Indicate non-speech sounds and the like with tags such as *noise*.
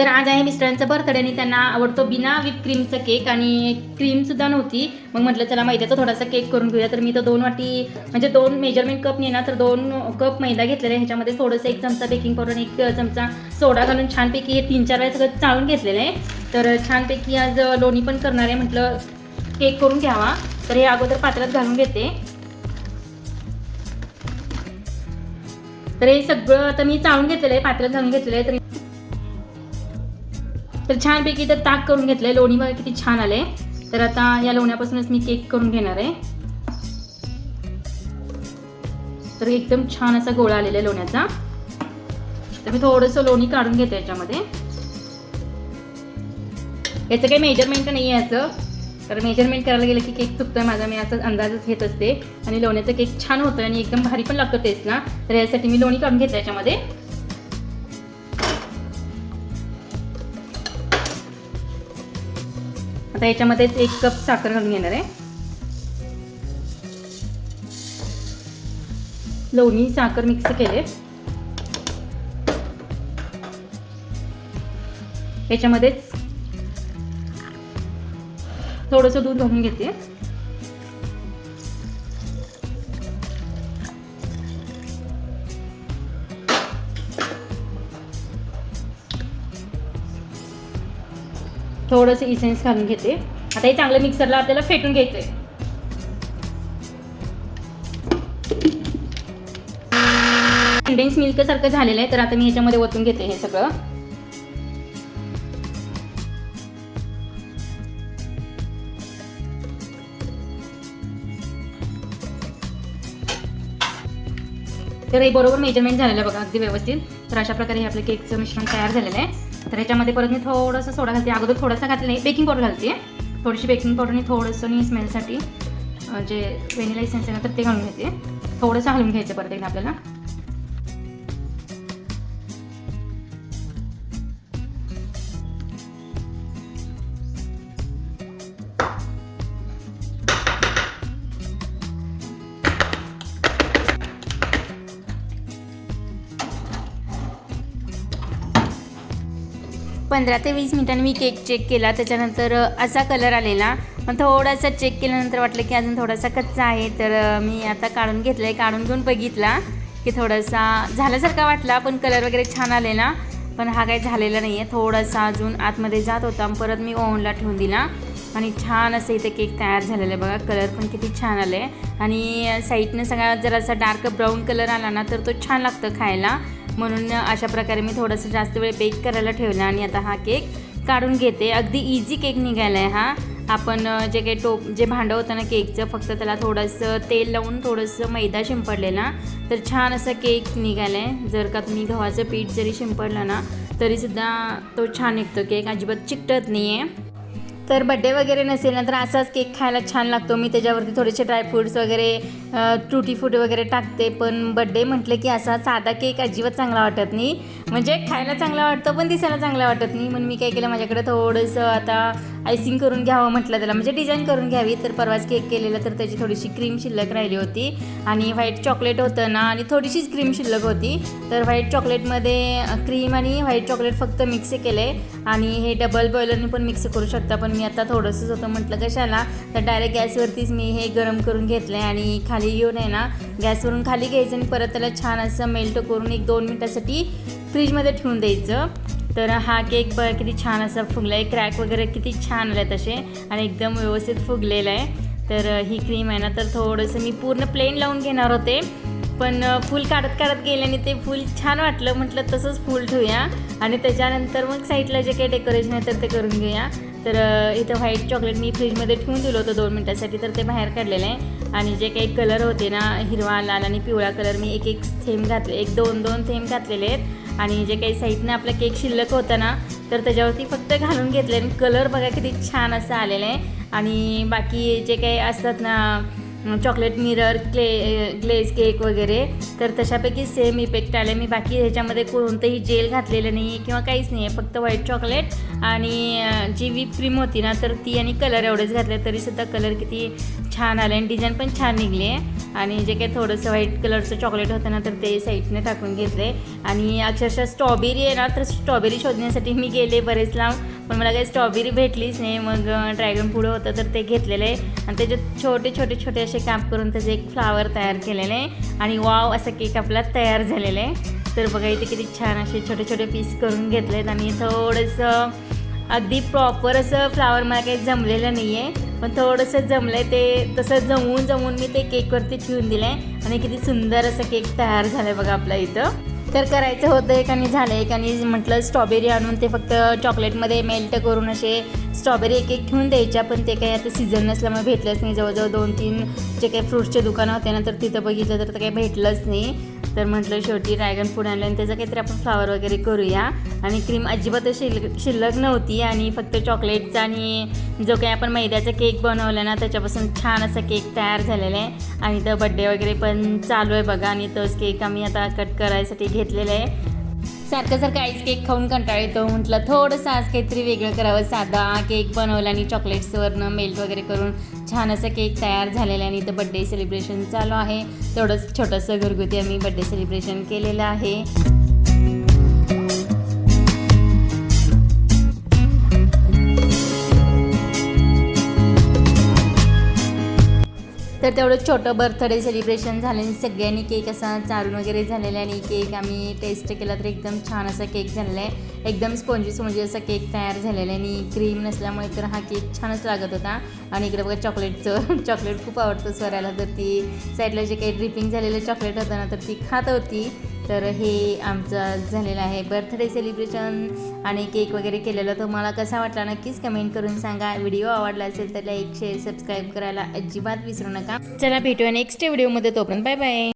तर आज आहे मिस्टरांचा बर्थडे आणि त्यांना आवडतो बिना विप क्रीमचा केक आणि क्रीमसुद्धा नव्हती. मग म्हटलं चला मैद्याचा थोडासा केक करून घेऊया. तर मी तर दोन वाटी म्हणजे दोन मेजरमेंट कप ना तर दोन कप मैदा घेतलेला आहे. ह्याच्यामध्ये थोडंसं एक चमचा बेकिंग पावडर आणि एक चमचा सोडा घालून छानपैकी हे तीन चार वेळा सगळं चाळून घेतलेलं आहे. तर छानपैकी आज लोणी पण करणार आहे. म्हटलं केक करून घ्यावा. तर हे अगोदर पात्रात घालून घेते. तर हे सगळं आता मी चाळून घेतलेलं आहे पात्रात घालून घेतलेलं आहे. तर तर छानपैकी तर ताक करून घेतलं आहे लोणी बघा किती छान आले तर आता या लोण्यापासूनच मी केक करून घेणार आहे. तर एकदम छान असा गोळा आलेला आहे लोण्याचा. तर मी थोडंसं लोणी काढून घेते याच्यामध्ये. याचं काही मेजरमेंट नाही आहे असं. तर मेजरमेंट करायला गेलं की केक चुकतोय माझा. मी असं अंदाजच घेत असते. आणि लोण्याचा केक छान होतोय आणि एकदम भारी पण लागतो टेस्टला तर यासाठी मी लोणी काढून घेते याच्यामध्ये. आता याच्यामध्येच एक कप साखर घालून घेणार आहे. लोणी साखर मिक्स केले याच्यामध्येच थोडंसं दूध घालून घेते. थोडंसं इसेन्स घालून घेते. आता हे चांगलं मिक्सरला आपल्याला फेटून घ्यायचं आहे कंडेन्स मिल्क सारखं झालेलं आहे तर आता मी ह्याच्यामध्ये ओतून घेते हे सगळं. तर हे बरोबर मेजरमेंट झालेलं आहे बघा अगदी व्यवस्थित. तर अशा प्रकारे हे आपलं केकचं मिश्रण तयार झालेलं आहे. तर ह्याच्यामध्ये परत मी थोडंसं सोडा घालते. अगोदर थोडासा घातलं आहे बेकिंग पावडर घालते. थोडीशी बेकिंग पावडर आणि थोडंसं आणि स्मेलसाठी जे व्हेनिला इसेन्स आहे ना तर ते घालून घेते. थोडंसं घालून घ्यायचं परत एकदा आपल्याला. पंधरा ते वीस मिनिटांनी मी केक चेक केला. त्याच्यानंतर असा कलर आलेला. पण थोडासा चेक केल्यानंतर वाटलं की अजून थोडासा कच्चा आहे. तर मी आता काढून घेतला आहे काढून घेऊन बघितला की थोडासा झाल्यासारखा वाटला पण कलर वगैरे छान आलेला. पण हा काही झालेला नाही आहे थोडासा अजून आतमध्ये जात होता. परत मी ओव्हनला ठेवून दिला. आणि छान असं इथे केक तयार झालेलं आहे बघा. कलर पण किती छान आलं आहे आणि साईडनं सगळा जर असा डार्क ब्राऊन कलर आला ना तर तो छान लागतं खायला. म्हणून अशा प्रकारे मी थोडंसं जास्त वेळ बेक करायला ठेवला आणि आता हा केक काढून घेते. अगदी इझी केक निघाला आहे हा. आपण जे काही टोप जे भांडं होतं ना केकचं फक्त त्याला थोडंसं तेल लावून थोडंसं मैदा शिंपडलेला. तर छान असा केक निघाला आहे जर का तुम्ही गव्हाचं पीठ जरी शिंपडलं ना तरीसुद्धा तो छान निघतो. केक अजिबात चिकटत नाही आहे तर बड्डे वगैरे नसेल ना तर असाच केक खायला छान लागतो. मी त्याच्यावरती थोडेसे ड्रायफ्रूट्स वगैरे टुटी फूड वगैरे टाकते. पण बड्डे म्हटलं की असा साधा केक अजिबात चांगला वाटत नाही. म्हणजे खायला चांगला वाटतो पण दिसायला चांगला वाटत नाही. म्हणून मी काय केलं माझ्याकडे थोडंसं आता आयसिंग करून घ्यावं म्हटलं त्याला. म्हणजे डिझाईन करून घ्यावी. तर परवाच केक केलेला तर त्याची थोडीशी क्रीम शिल्लक राहिली होती. आणि व्हाईट चॉकलेट होतं ना आणि थोडीशीच क्रीम शिल्लक होती. तर व्हाईट चॉकलेटमध्ये क्रीम आणि व्हाईट चॉकलेट फक्त मिक्स केले आणि हे डबल बॉयलरने पण मिक्स करू शकता. पण मी आता थोडंसंच होतं. म्हटलं कशाला? तर डायरेक्ट गॅसवरतीच मी हे गरम करून घेतलं आहे आणि खाली येऊन आहे ना गॅसवरून खाली घ्यायचं आणि परत त्याला छान असं मेल्ट करून एक दोन मिनटासाठी फ्रीजमध्ये ठेवून द्यायचं. तर हा केक बघा किती छान असा फुगला आहे क्रॅक वगैरे किती छान आले तसे आणि एकदम व्यवस्थित फुगलेला आहे. तर ही क्रीम आहे ना तर थोडंसं मी पूर्ण प्लेन लावून घेणार होते. पण फूल काढत काढत गेल्याने ते फूल छान वाटलं. म्हटलं तसंच फूल ठेवूया. आणि त्याच्यानंतर मग साईडला जे काही डेकोरेशन आहे तर ते करून घेऊया. तर इथं व्हाईट चॉकलेट मी फ्रीजमध्ये ठेवून दिलं होतं दोन मिनटासाठी तर ते बाहेर काढलेलं आहे. आणि जे काही कलर होते ना हिरवा लाल आणि पिवळा कलर मी एक एक थेंब घातले एक दोन दोन थेंब घातलेले आहेत. आणि जे काही साईडनं आपला केक शिल्लक होता ना तर त्याच्यावरती फक्त घालून घेतले. आणि कलर बघा किती छान असं आलेलं आहे. आणि बाकी जे काही असतात ना chocolate mirror clay glaze cake वगैरे. तर तशापैकी सेम इफेक्ट आले. मी बाकी ह्याच्यामध्ये कोणतंही जेल घातलेलं नाही आहे किंवा काहीच नाही आहे फक्त व्हाईट चॉकलेट आणि जी व्हीप क्रीम होती ना तर ती आणि कलर एवढेच घातले. तरीसुद्धा कलर किती छान आले आणि डिझाईन पण छान निघली. आहे आणि जे काही थोडंसं व्हाईट कलरचं चॉकलेट होतं ना तर ते साईडने टाकून घेतले. आणि अक्षरशः स्ट्रॉबेरी आहे ना तर स्ट्रॉबेरी शोधण्यासाठी मी गेले बरेच लांब. पण मला काही स्ट्रॉबेरी भेटलीच नाही. मग ड्रॅगन पुढं होतं तर ते घेतलेलं आहे. आणि त्याच्यात छोटे छोटे छोटे असे काप करून त्याचे एक फ्लावर तयार केलेले आहे. आणि वाव असा केक आपला तयार झालेला आहे. तर बघा इथे किती छान असे छोटे छोटे पीस करून घेतलेत. आणि थोडंसं अगदी प्रॉपर असं फ्लावर मला काही जमलेलं नाही आहे पण थोडंसं जमलं आहे ते तसं जमवून जमवून मी ते केकवरती ठेवून दिलं आहे आणि किती सुंदर असं केक तयार झालं आहे बघा आपल्या इथं. तर करायचं होतं एकाने झालं एकाने म्हटलं स्ट्रॉबेरी आणून ते फक्त चॉकलेटमध्ये मेल्ट करून असे स्ट्रॉबेरी एक एक ठेवून द्यायच्या पण ते काही आता सीझन नसल्यामुळे भेटलंच नाही. जवळजवळ दोन तीन जे काही फ्रूट्सचे दुकानं होते ना तर तिथं बघितलं तर ते काही भेटलंच नाही. तर म्हटलं शेवटी ड्रॅगन फूड आणलं आणि त्याचं काहीतरी आपण फ्लावर वगैरे करूया. आणि क्रीम अजिबात शिल्लक शिल्लक नव्हती आणि फक्त चॉकलेटचा आणि जो काही आपण मैद्याचा केक बनवला ना त्याच्यापासून छान असा केक तयार झालेला आहे. आणि तर बड्डे वगैरे पण चालू आहे बघा आणि तोच केक आम्ही आता कट करायसाठी घेतलेला आहे. सारखं सारखं आईस केक खाऊन कंटाळा येतो म्हटलं थोडंसं आज काहीतरी वेगळं करावं. साधा केक बनवला आणि चॉकलेट्सवरनं मेल्ट वगैरे करून छान असं केक तयार झालेला आणि इथं बड्डे सेलिब्रेशन चालू आहे. तेवढंच छोटंसं घरगुती आम्ही बड्डे सेलिब्रेशन केलेलं आहे. तर तेवढं छोटं बर्थडे सेलिब्रेशन झालं आणि सगळ्यांनी केक असा चालून वगैरे झालेला आहे आणि केक आम्ही टेस्ट केला तर एकदम छान असा केक झालेला आहे. एकदम स्पॉन्जी स्पॉन्जी असा केक तयार झालेला आहे आणि क्रीम नसल्यामुळे तर हा केक छानच लागत होता. आणि इकडे बघा चॉकलेटचं चॉकलेट *laughs* खूप आवडतं स्वराला तर ती साईडला जे काही ड्रिपिंग झालेलं चॉकलेट होतं ना तर ती खात होती. तर हे आमचं झालेलं आहे. बर्थडे सेलिब्रेशन आणि केक वगैरे केलेलं. तुम्हाला कसा वाटला नक्कीच कमेंट करून सांगा. व्हिडिओ आवडला असेल तर लाईक शेअर सबस्क्राईब करायला अजिबात विसरू नका. चला भेटूया नेक्स्ट व्हिडिओमध्ये तोपर्यंत बाय बाय